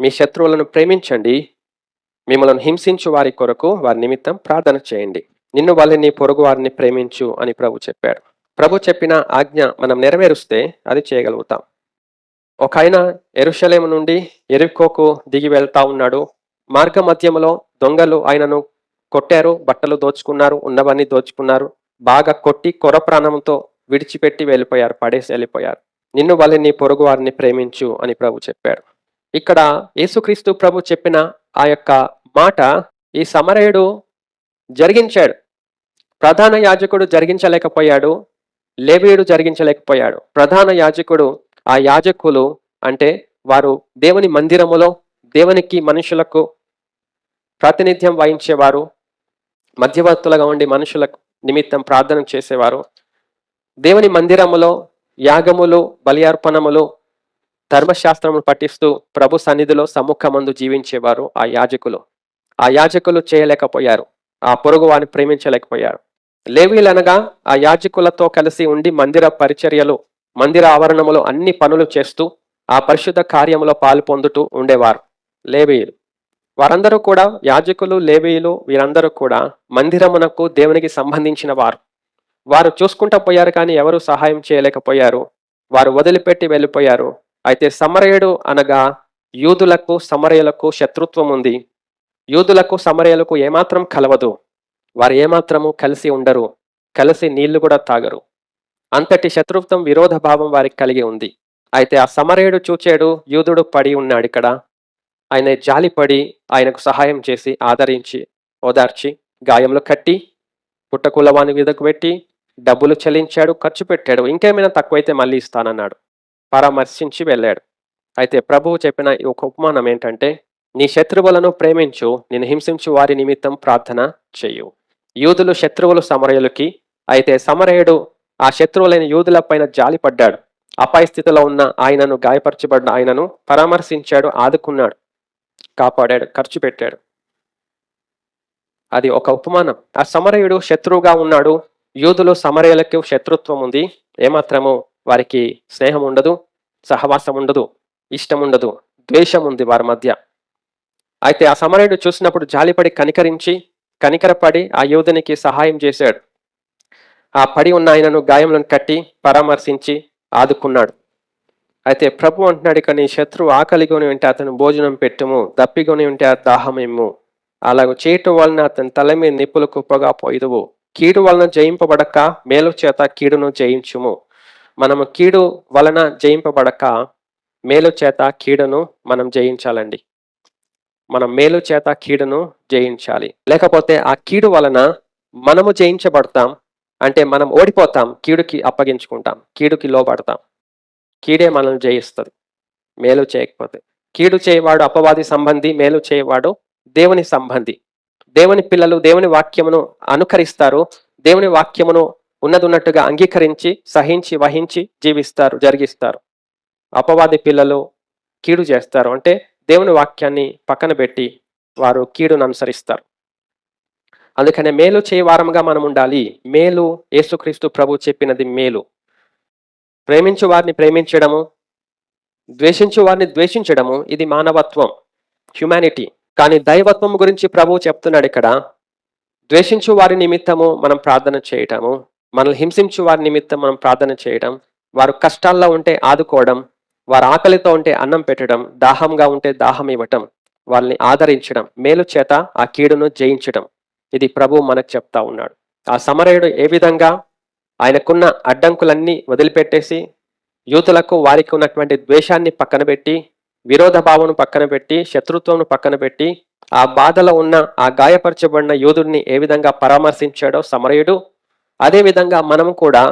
మీ శత్రువులను ప్రేమించండి. మిమ్మల్ని హింసించు వారి కొరకు వారి నిమిత్తం ప్రార్థన చేయండి. నిన్ను వాళ్ళని నీ పొరుగు వారిని ప్రేమించు అని ప్రభు చెప్పాడు. ప్రభు చెప్పిన ఆజ్ఞ మనం నెరవేరుస్తే అది చేయగలుగుతాం. ఒక ఆయన ఎరుషలేము నుండి ఎరుకోకు దిగి వెళ్తా ఉన్నాడు. మార్గ మధ్యములో దొంగలు ఆయనను కొట్టారు బట్టలు దోచుకున్నారు ఉన్నవన్నీ దోచుకున్నారు. బాగా కొట్టి కొర ప్రాణంతో విడిచిపెట్టి వెళ్ళిపోయారు పడేసి వెళ్ళిపోయారు. నిన్ను వాళ్ళని నీ పొరుగు వారిని ప్రేమించు అని ప్రభు చెప్పాడు. ఇక్కడ యేసుక్రీస్తు ప్రభు చెప్పిన ఆ యొక్క మాట ఈ సమరయుడు జరిగించాడు. ప్రధాన యాజకుడు జరిగించలేకపోయాడు. లేవీయుడు జరిగించలేకపోయాడు. ప్రధాన యాజకుడు ఆ యాజకులు అంటే వారు దేవుని మందిరములో దేవునికి మనుషులకు ప్రాతినిధ్యం వహించేవారు. మధ్యవర్తులుగా ఉండి మనుషులకు నిమిత్తం ప్రార్థన చేసేవారు. దేవుని మందిరములో యాగములు బలియార్పణములు ధర్మశాస్త్రమును పఠిస్తూ ప్రభు సన్నిధిలో సముఖమందు జీవించేవారు ఆ యాజకులు. ఆ యాజకులు చేయలేకపోయారు. ఆ పొరుగు వారిని ప్రేమించలేకపోయారు. లేవీలనగా ఆ యాజకులతో కలిసి ఉండి మందిర పరిచర్యలు మందిర ఆవరణములో అన్ని పనులు చేస్తూ ఆ పరిశుద్ధ కార్యములో పాలు పొందుతూ ఉండేవారు లేవీయులు. వారందరూ కూడా యాజకులు లేవీయులు వీరందరూ కూడా మందిరమునకు దేవునికి సంబంధించిన వారు. వారు చూసుకుంటా పోయారు కానీ ఎవరు సహాయం చేయలేకపోయారు. వారు వదిలిపెట్టి వెళ్ళిపోయారు. అయితే సమరయుడు అనగా యూదులకు సమరయులకు శత్రుత్వం ఉంది. యూదులకు సమరయులకు ఏమాత్రం కలవదు. వారు ఏమాత్రము కలిసి ఉండరు. కలిసి నీళ్ళు కూడా తాగరు. అంతటి శత్రుత్వం విరోధ భావం వారికి కలిగి ఉంది. అయితే ఆ సమరయుడు చూచాడు యూదుడు పడి ఉన్నాడు ఇక్కడ. ఆయన జాలిపడి ఆయనకు సహాయం చేసి ఆదరించి ఓదార్చి గాయంలో కట్టి పుట్టకులవాని మీదకు పెట్టి డబ్బులు చెల్లించాడు ఖర్చు పెట్టాడు. ఇంకేమైనా తక్కువైతే మళ్ళీ ఇస్తానన్నాడు. పరామర్శించి వెళ్ళాడు. అయితే ప్రభువు చెప్పిన ఈ ఒక ఉపమానం ఏంటంటే నీ శత్రువులను ప్రేమించు నేను హింసించు వారి నిమిత్తం ప్రార్థన చేయు. యూదులు శత్రువులు సమరయులకి అయితే సమరయుడు ఆ శత్రువులైన యూదుల పైన జాలిపడ్డాడు. అపాయ స్థితిలో ఉన్న ఆయనను గాయపరచబడిన ఆయనను పరామర్శించాడు ఆదుకున్నాడు కాపాడాడు ఖర్చు పెట్టాడు. అది ఒక ఉపమానం. ఆ సమరయుడు శత్రువుగా ఉన్నాడు. యూదులు సమరయులకు శత్రుత్వం ఉంది. ఏమాత్రము వారికి స్నేహం ఉండదు. సహవాసం ఉండదు ఇష్టం ఉండదు ద్వేషం ఉంది వారి మధ్య. అయితే ఆ సమరయుడు చూసినప్పుడు జాలిపడి కనికరించి కనికరపడి ఆ యోధునికి సహాయం చేశాడు. ఆ పడి ఉన్న ఆయనను గాయములను కట్టి పరామర్శించి ఆదుకున్నాడు. అయితే ప్రభు అంటున్నాడు ఇక నీ శత్రువు ఆకలిగొని ఉంటే అతను భోజనం పెట్టుము దప్పిగొని ఉంటే ఆ దాహమేము అలాగ చేయటం వలన అతని తల మీద నిప్పులు కుప్పగా పోయిదువు కీడు వలన జయింపబడక మేలు చేత కీడును జయించుము. మనము కీడు వలన జయింపబడక మేలు చేత కీడును మనం జయించాలండి. మనం మేలు చేత కీడును జయించాలి. లేకపోతే ఆ కీడు వలన మనము జయించబడతాం. అంటే మనం ఓడిపోతాం. కీడుకి అప్పగించుకుంటాం. కీడుకి లోబడతాం. కీడే మనల్ని జయిస్తుంది. మేలు చేయకపోతే. కీడు చేయవాడు అపవాది సంబంధి మేలు చేయవాడు దేవుని సంబంధి. దేవుని పిల్లలు దేవుని వాక్యమును అనుకరిస్తారు. దేవుని వాక్యమును ఉన్నదున్నట్టుగా అంగీకరించి సహించి వహించి జీవిస్తారు జరిగిస్తారు. అపవాది పిల్లలు కీడు చేస్తారు. అంటే దేవుని వాక్యాన్ని పక్కన పెట్టి వారు కీడును అనుసరిస్తారు. అందుకనే మేలు చేయవారముగా మనం ఉండాలి. మేలు యేసుక్రీస్తు ప్రభు చెప్పినది మేలు. ప్రేమించు వారిని ప్రేమించడము ద్వేషించు వారిని ద్వేషించడము ఇది మానవత్వం హ్యుమానిటీ కానీ దైవత్వం గురించి ప్రభు చెప్తున్నాడు ఇక్కడ. ద్వేషించు వారి నిమిత్తము మనం ప్రార్థన చేయటము మనల్ని హింసించు వారి నిమిత్తం మనం ప్రార్థన చేయడం వారు కష్టాల్లో ఉంటే ఆదుకోవడం వారు ఆకలితో ఉంటే అన్నం పెట్టడం దాహంగా ఉంటే దాహం ఇవ్వటం వాళ్ళని ఆదరించడం మేలు చేత ఆ కీడును జయించడం ఇది ప్రభు మనకు చెప్తా ఉన్నాడు. ఆ సమరయుడు ఏ విధంగా ఆయనకున్న అడ్డంకులన్నీ వదిలిపెట్టేసి యూతులకు వారికి ఉన్నటువంటి ద్వేషాన్ని పక్కన పెట్టి విరోధ భావను పక్కన పెట్టి శత్రుత్వం పక్కన పెట్టి ఆ బాధలో ఉన్న ఆ గాయపరచబడిన యోధుడిని ఏ విధంగా పరామర్శించాడో సమరయుడు అదేవిధంగా మనము మనం కూడా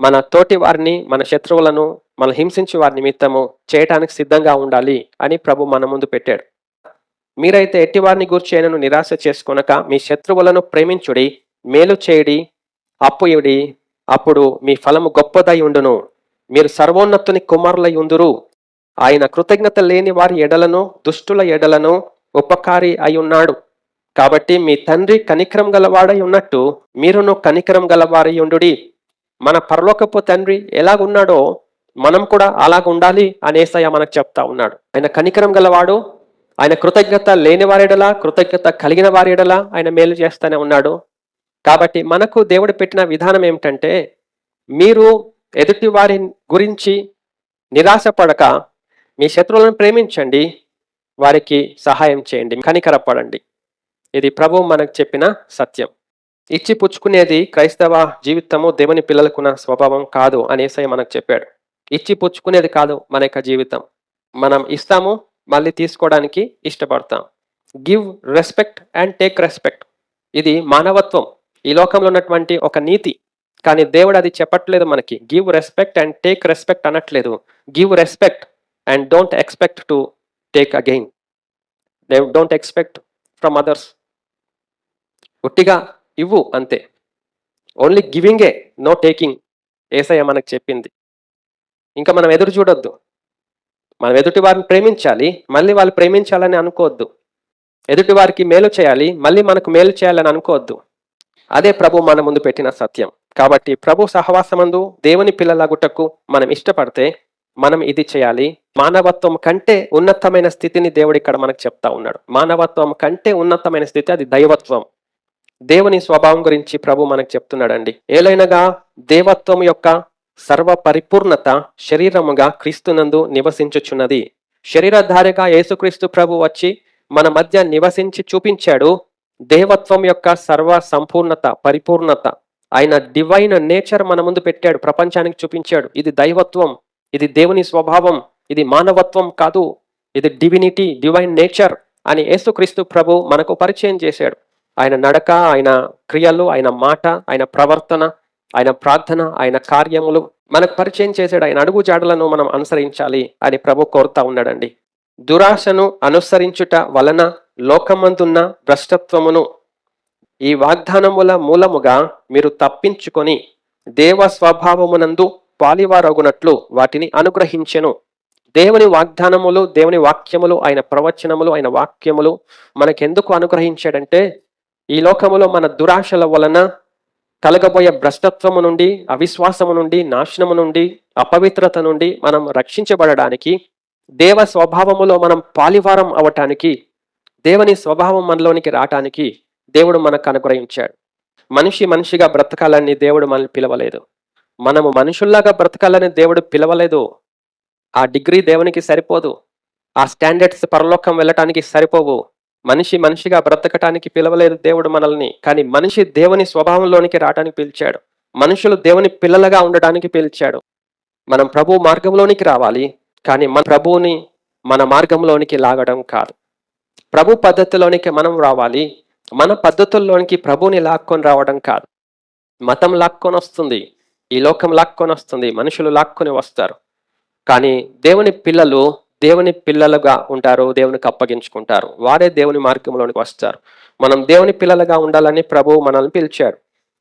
మన తోటి వారిని మన శత్రువులను మన హింసించి వారి నిమిత్తము చేయటానికి సిద్ధంగా ఉండాలి అని ప్రభు మన ముందు పెట్టాడు. మీరైతే ఎట్టి వారిని ఆయనను నిరాశ చేసుకొనక మీ శత్రువులను ప్రేమించుడి మేలు చేయడి అప్పు ఇవిడి అప్పుడు మీ ఫలము గొప్పదై ఉండును. మీరు సర్వోన్నతుని కుమారులై ఉందురు. ఆయన కృతజ్ఞత లేని వారి ఎడలను దుష్టుల ఎడలను ఉపకారి అయి ఉన్నాడు. కాబట్టి మీ తండ్రి కనికరం గలవాడై ఉన్నట్టు మీరును కనికరం గలవారై ఉండుడి. మన పరలోకపు తండ్రి ఎలాగున్నాడో మనం కూడా అలాగ ఉండాలి అనేసయ్య మనకు చెప్తా ఉన్నాడు. ఆయన కనికరం గలవాడు ఆయన కృతజ్ఞత లేని వారేడలా కృతజ్ఞత కలిగిన వారేడలా ఆయన మేలు చేస్తూనే ఉన్నాడు. కాబట్టి మనకు దేవుడు పెట్టిన విధానం ఏమిటంటే మీరు ఎదుటి వారి గురించి నిరాశపడక మీ శత్రువులను ప్రేమించండి వారికి సహాయం చేయండి కనికరపడండి. ఇది ప్రభు మనకు చెప్పిన సత్యం. ఇచ్చి పుచ్చుకునేది క్రైస్తవ జీవితము దేవుని పిల్లలకున్న స్వభావం కాదు అనేసే మనకు చెప్పాడు. ఇచ్చి పుచ్చుకునేది కాదు మన యొక్క జీవితం. మనం ఇస్తాము మళ్ళీ తీసుకోవడానికి ఇష్టపడతాం. Give respect and take respect. ఇది మానవత్వం. ఈ లోకంలో ఉన్నటువంటి ఒక నీతి. కానీ దేవుడు అది చెప్పట్లేదు మనకి. Give respect and take respect అనట్లేదు. Give respect and don't expect to take again. Don't expect from others. ఒట్టిగా ఇవ్వు అంతే. ఓన్లీ గివింగే నో టేకింగ్ ఏసయ్య మనకు చెప్పింది. ఇంకా మనం ఎదురు చూడొద్దు. మనం ఎదుటి వారిని ప్రేమించాలి మళ్ళీ వాళ్ళు ప్రేమించాలని అనుకోవద్దు. ఎదుటి వారికి మేలు చేయాలి మళ్ళీ మనకు మేలు చేయాలని అనుకోవద్దు. అదే ప్రభు మన ముందు పెట్టిన సత్యం. కాబట్టి ప్రభు సహవాసమందు దేవుని పిల్లలగుటకు మనం ఇష్టపడితే మనం ఇది చేయాలి. మానవత్వం కంటే ఉన్నతమైన స్థితిని దేవుడు ఇక్కడ మనకు చెప్తా ఉన్నాడు. మానవత్వం కంటే ఉన్నతమైన స్థితి అది దైవత్వం. దేవుని స్వభావం గురించి ప్రభు మనకు చెప్తున్నాడండి. ఏలైనగా దేవత్వం యొక్క సర్వ పరిపూర్ణత శరీరముగా క్రీస్తునందు నివసించుచున్నది. శరీరధారిగా యేసుక్రీస్తు ప్రభు వచ్చి మన మధ్య నివసించి చూపించాడు దేవత్వం యొక్క సర్వ సంపూర్ణత పరిపూర్ణత. ఆయన డివైన్ నేచర్ మన ముందు పెట్టాడు ప్రపంచానికి చూపించాడు. ఇది దైవత్వం ఇది దేవుని స్వభావం ఇది మానవత్వం కాదు. ఇది డివినిటీ డివైన్ నేచర్ అని యేసుక్రీస్తు ప్రభు మనకు పరిచయం చేశాడు. ఆయన నడక ఆయన క్రియలు ఆయన మాట ఆయన ప్రవర్తన ఆయన ప్రార్థన ఆయన కార్యములు మనకు పరిచయం చేసాడు ఆయన అడుగు జాడలను మనం అనుసరించాలి అని ప్రభు కోరుతా ఉన్నాడండి. దురాశను అనుసరించుట వలన లోకమందున్న భ్రష్టత్వమును ఈ వాగ్దానముల మూలముగా మీరు తప్పించుకొని దేవ స్వభావమునందు పాలివారగునట్లు వాటిని అనుగ్రహించెను. దేవుని వాగ్దానములు దేవుని వాక్యములు ఆయన ప్రవచనములు ఆయన వాక్యములు మనకెందుకు అనుగ్రహించాడంటే ఈ లోకములో మన దురాశల వలన కలగబోయే భ్రష్టత్వము నుండి అవిశ్వాసము నుండి నాశనము నుండి అపవిత్రత నుండి మనం రక్షించబడడానికి దేవ స్వభావములో మనం పాలివారం అవటానికి దేవుని స్వభావం మనలోనికి రావటానికి దేవుడు మనకు అనుగ్రహించాడు. మనిషి మనిషిగా బ్రతకాలని దేవుడు మనల్ని పిలవలేదు. మనము మనుషుల్లాగా బ్రతకాలని దేవుడు పిలవలేదు. ఆ డిగ్రీ దేవునికి సరిపోదు. ఆ స్టాండర్డ్స్ పరలోకం వెళ్ళటానికి సరిపోవు. మనిషి మనిషిగా బ్రతకటానికి పిలవలేదు దేవుడు మనల్ని కానీ మనిషి దేవుని స్వభావంలోనికి రావడానికి పిలిచాడు. మనుషులు దేవుని పిల్లలుగా ఉండటానికి పిలిచాడు. మనం ప్రభు మార్గంలోనికి రావాలి కానీ మన ప్రభువుని మన మార్గంలోనికి లాగడం కాదు. ప్రభు పద్ధతిలోనికి మనం రావాలి మన పద్ధతుల్లోనికి ప్రభుని లాక్కొని రావడం కాదు. మతం లాక్కొని వస్తుంది ఈ లోకం లాక్కొని వస్తుంది మనుషులు లాక్కొని వస్తారు. కానీ దేవుని పిల్లలు దేవుని పిల్లలుగా ఉంటారు దేవునికి అప్పగించుకుంటారు. వారే దేవుని మార్గంలోనికి వస్తారు. మనం దేవుని పిల్లలుగా ఉండాలని ప్రభువు మనల్ని పిలిచాడు.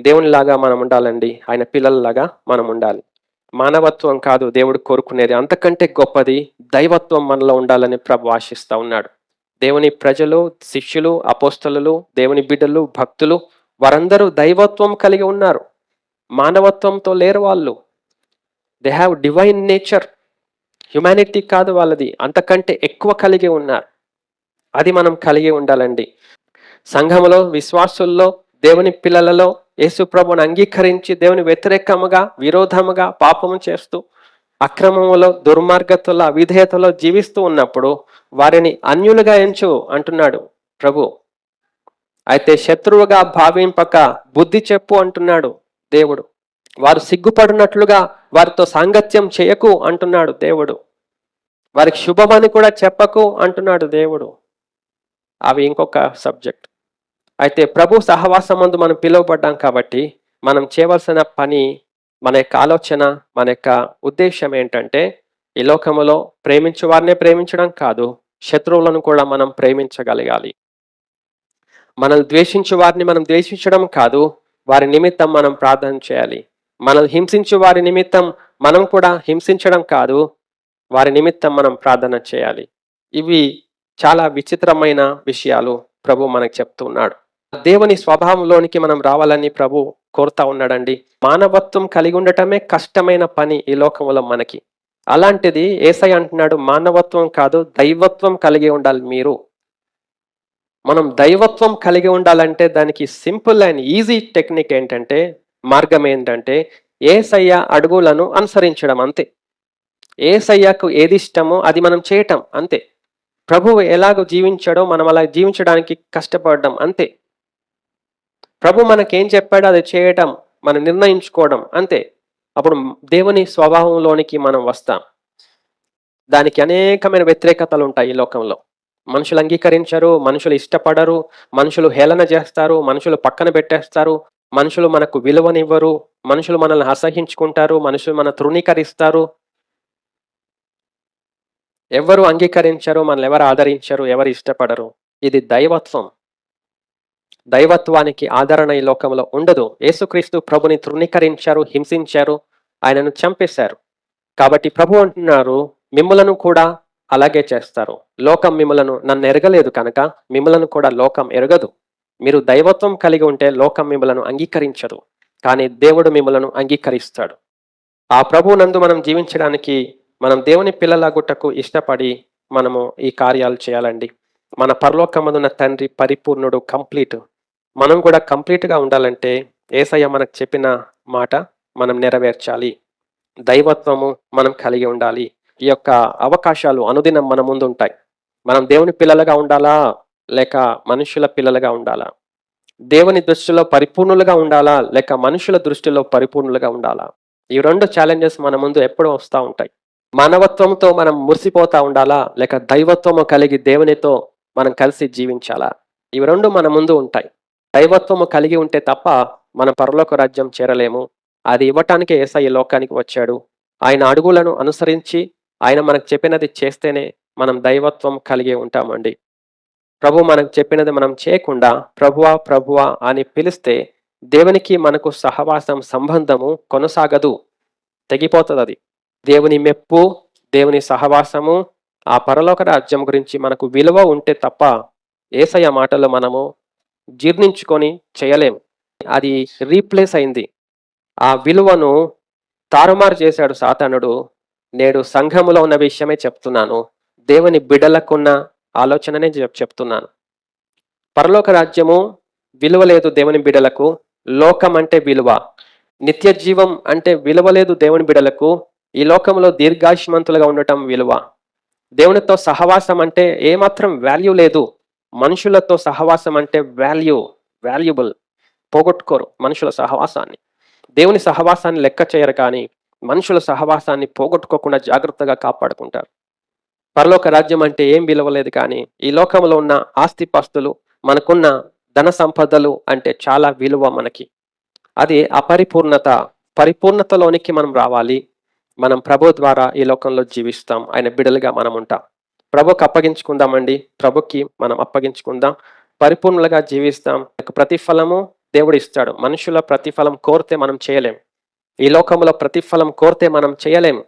దేవునిలాగా మనం ఉండాలండి. ఆయన పిల్లలలాగా మనం ఉండాలి. మానవత్వం కాదు దేవుడు కోరుకునేది. అంతకంటే గొప్పది దైవత్వం మనలో ఉండాలని ప్రభు ఆశిస్తూ ఉన్నాడు. దేవుని ప్రజలు శిష్యులు అపోస్తలు దేవుని బిడ్డలు భక్తులు వారందరూ దైవత్వం కలిగి ఉన్నారు. మానవత్వంతో లేరు వాళ్ళు. They have divine nature humanity కాదు వాళ్ళది. అంతకంటే ఎక్కువ కలిగి ఉన్నారు. అది మనం కలిగి ఉండాలండి. సంఘములో విశ్వాసుల్లో దేవుని పిల్లలలో యేసుప్రభుని అంగీకరించి దేవుని వ్యతిరేకముగా విరోధముగా పాపము చేస్తూ అక్రమములో దుర్మార్గతలో అవిధేయతలో జీవిస్తూ ఉన్నప్పుడు వారిని అన్యులుగా ఎంచు అంటున్నాడు ప్రభు. అయితే శత్రువుగా భావింపక బుద్ధి చెప్పు అంటున్నాడు దేవుడు. వారు సిగ్గుపడినట్లుగా వారితో సాంగత్యం చేయకు అంటున్నాడు దేవుడు. వారికి శుభమని కూడా చెప్పకు అంటున్నాడు దేవుడు. అవి ఇంకొక సబ్జెక్ట్. అయితే ప్రభు సహవాసం ముందు మనం పిలువబడ్డాం కాబట్టి మనం చేయవలసిన పని మన యొక్క ఆలోచన మన యొక్క ఉద్దేశం ఏంటంటే ఈ లోకములో ప్రేమించు వారినే ప్రేమించడం కాదు శత్రువులను కూడా మనం ప్రేమించగలగాలి. మనల్ని ద్వేషించు వారిని మనం ద్వేషించడం కాదు వారి నిమిత్తం మనం ప్రార్థన చేయాలి. మనల్ని హింసించు వారి నిమిత్తం మనం కూడా హింసించడం కాదు వారి నిమిత్తం మనం ప్రార్థన చేయాలి. ఇవి చాలా విచిత్రమైన విషయాలు ప్రభు మనకు చెప్తున్నాడు. దేవుని స్వభావంలోనికి మనం రావాలని ప్రభు కోరుతా ఉన్నాడండి. మానవత్వం కలిగి ఉండటమే కష్టమైన పని ఈ లోకంలో మనకి. అలాంటిది ఏసై అంటున్నాడు మానవత్వం కాదు దైవత్వం కలిగి ఉండాలి మీరు. మనం దైవత్వం కలిగి ఉండాలంటే దానికి సింపుల్ అండ్ ఈజీ టెక్నిక్ ఏంటంటే మార్గం ఏంటంటే ఏసయ్య అడుగులను అనుసరించడం అంతే. ఏసయ్యకు ఏది ఇష్టమో అది మనం చేయటం అంతే. ప్రభువు ఎలాగో జీవించాడో మనం అలా జీవించడానికి కష్టపడడం అంతే. ప్రభు మనకేం చెప్పాడో అది చేయటం మనం నిర్ణయించుకోవడం అంతే. అప్పుడు దేవుని స్వభావంలోనికి మనం వస్తాం. దానికి అనేకమైన వ్యతిరేకతలు ఉంటాయి ఈ లోకంలో. మనుషులు అంగీకరించరు మనుషులు ఇష్టపడరు మనుషులు హేళన చేస్తారు మనుషులు పక్కన పెట్టేస్తారు మనుషులు మనకు విలువనివ్వరు మనుషులు మనల్ని అసహించుకుంటారు మనుషులు మన తృణీకరిస్తారు. ఎవరు అంగీకరించరు మనల్ని ఎవరు ఆదరించరు ఎవరు ఇష్టపడరు. ఇది దైవత్వం. దైవత్వానికి ఆదరణ ఈ లోకంలో ఉండదు. యేసుక్రీస్తు ప్రభుని తృణీకరించారు హింసించారు ఆయనను చంపేశారు. కాబట్టి ప్రభు అంటున్నారు మిమ్మలను కూడా అలాగే చేస్తారు. లోకం మిమ్మలను నన్ను ఎరగలేదు కనుక మిమ్మలను కూడా లోకం ఎరగదు. మీరు దైవత్వం కలిగి ఉంటే లోకం మిమ్మలను అంగీకరించదు కానీ దేవుడు మిమ్మలను అంగీకరిస్తాడు. ఆ ప్రభు నందు మనం జీవించడానికి మనం దేవుని పిల్లలగుటకు ఇష్టపడి మనము ఈ కార్యాలు చేయాలండి. మన పరలోకమందున్న తండ్రి పరిపూర్ణుడు కంప్లీట్. మనం కూడా కంప్లీట్గా ఉండాలంటే ఏసయ్య మనకు చెప్పిన మాట మనం నెరవేర్చాలి. దైవత్వము మనం కలిగి ఉండాలి. ఈ యొక్క అవకాశాలు అనుదినం మన ముందు ఉంటాయి మనం దేవుని పిల్లలుగా ఉండాలా? లేక మనుషుల పిల్లలుగా ఉండాలా? దేవుని దృష్టిలో పరిపూర్ణులుగా ఉండాలా? లేక మనుషుల దృష్టిలో పరిపూర్ణులుగా ఉండాలా? ఈ రెండు ఛాలెంజెస్ మన ముందు ఎప్పుడూ వస్తూ ఉంటాయి. మానవత్వంతో మనం మురిసిపోతా ఉండాలా? లేక దైవత్వము కలిగి దేవునితో మనం కలిసి జీవించాలా? ఇవి రెండు మన ముందు ఉంటాయి. దైవత్వము కలిగి ఉంటే తప్ప మన పరలోక రాజ్యం చేరలేము. అది ఇవ్వటానికి ఏసై ఈ లోకానికి వచ్చాడు. ఆయన అడుగులను అనుసరించి ఆయన మనకు చెప్పినది చేస్తేనే మనం దైవత్వం కలిగి ఉంటామండి. ప్రభు మనకు చెప్పినది మనం చేయకుండా ప్రభువా ప్రభువా అని పిలిస్తే దేవునికి మనకు సహవాసం సంబంధము కొనసాగదు. తెగిపోతుంది అది దేవుని మెప్పు దేవుని సహవాసము ఆ పరలోక రాజ్యం గురించి మనకు విలువ ఉంటే తప్ప ఏసయ్య మాటలు మనము జీర్ణించుకొని చేయలేము. అది రీప్లేస్ అయింది. ఆ విలువను తారుమారు చేశాడు సాతానుడు. నేడు సంఘములో ఉన్న విషయమే చెప్తున్నాను. దేవుని బిడలకున్న ఆలోచననే చెప్తున్నాను. పరలోక రాజ్యము విలువ లేదు దేవుని బిడలకు లోకం అంటే విలువ. నిత్య జీవం అంటే విలువ లేదు దేవుని బిడలకు ఈ లోకంలో దీర్ఘాయుష్మంతులుగా ఉండటం విలువ. దేవునితో సహవాసం అంటే ఏమాత్రం వాల్యూ లేదు. మనుషులతో సహవాసం అంటే వాల్యూ వాల్యుబుల్ పోగొట్టుకోరు మనుషుల సహవాసాన్ని. దేవుని సహవాసాన్ని లెక్క చేయరు కానీ మనుషుల సహవాసాన్ని పోగొట్టుకోకుండా జాగ్రత్తగా కాపాడుకుంటారు. పరలోక రాజ్యం అంటే ఏం విలువలేదు కానీ ఈ లోకంలో ఉన్న ఆస్తిపాస్తులు మనకున్న ధన సంపదలు అంటే చాలా విలువ మనకి. అది అపరిపూర్ణత పరిపూర్ణతలోనికి మనం రావాలి. మనం ప్రభు ద్వారా ఈ లోకంలో జీవిస్తాం. ఆయన బిడలుగా మనం ఉంటాం. ప్రభుకి అప్పగించుకుందామండి. ప్రభుకి మనం అప్పగించుకుందాం. పరిపూర్ణలుగా జీవిస్తాం. యొక్క ప్రతిఫలము దేవుడు ఇస్తాడు. మనుషుల ప్రతిఫలం కోరితే మనం చేయలేం. ఈ లోకంలో ప్రతిఫలం కోరితే మనం చేయలేం.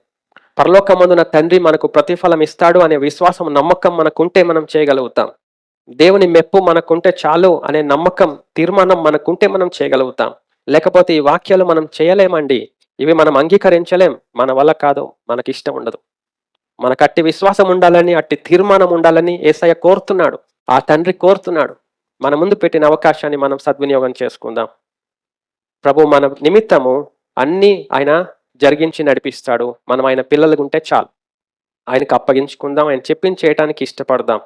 పరలోకమందున తండ్రి మనకు ప్రతిఫలం ఇస్తాడు అనే విశ్వాసం నమ్మకం మనకుంటే మనం చేయగలుగుతాం. దేవుని మెప్పు మనకుంటే చాలు అనే నమ్మకం తీర్మానం మనకుంటే మనం చేయగలుగుతాం. లేకపోతే ఈ వాక్యాలు మనం చేయలేమండి. ఇవి మనం అంగీకరించలేం. మన వల్ల కాదు. మనకి ఇష్టం ఉండదు. మనకు అట్టి విశ్వాసం ఉండాలని అట్టి తీర్మానం ఉండాలని ఏసయ్య కోరుతున్నాడు. ఆ తండ్రి కోరుతున్నాడు. మన ముందు పెట్టిన అవకాశాన్ని మనం సద్వినియోగం చేసుకుందాం. ప్రభు మన నిమిత్తము అన్ని ఆయన జరిగించి నడిపిస్తాడు. మనం ఆయన పిల్లలుగా ఉంటే చాలు. ఆయనకు అప్పగించుకుందాం. ఆయన చెప్పింది చేయటానికి ఇష్టపడదాం.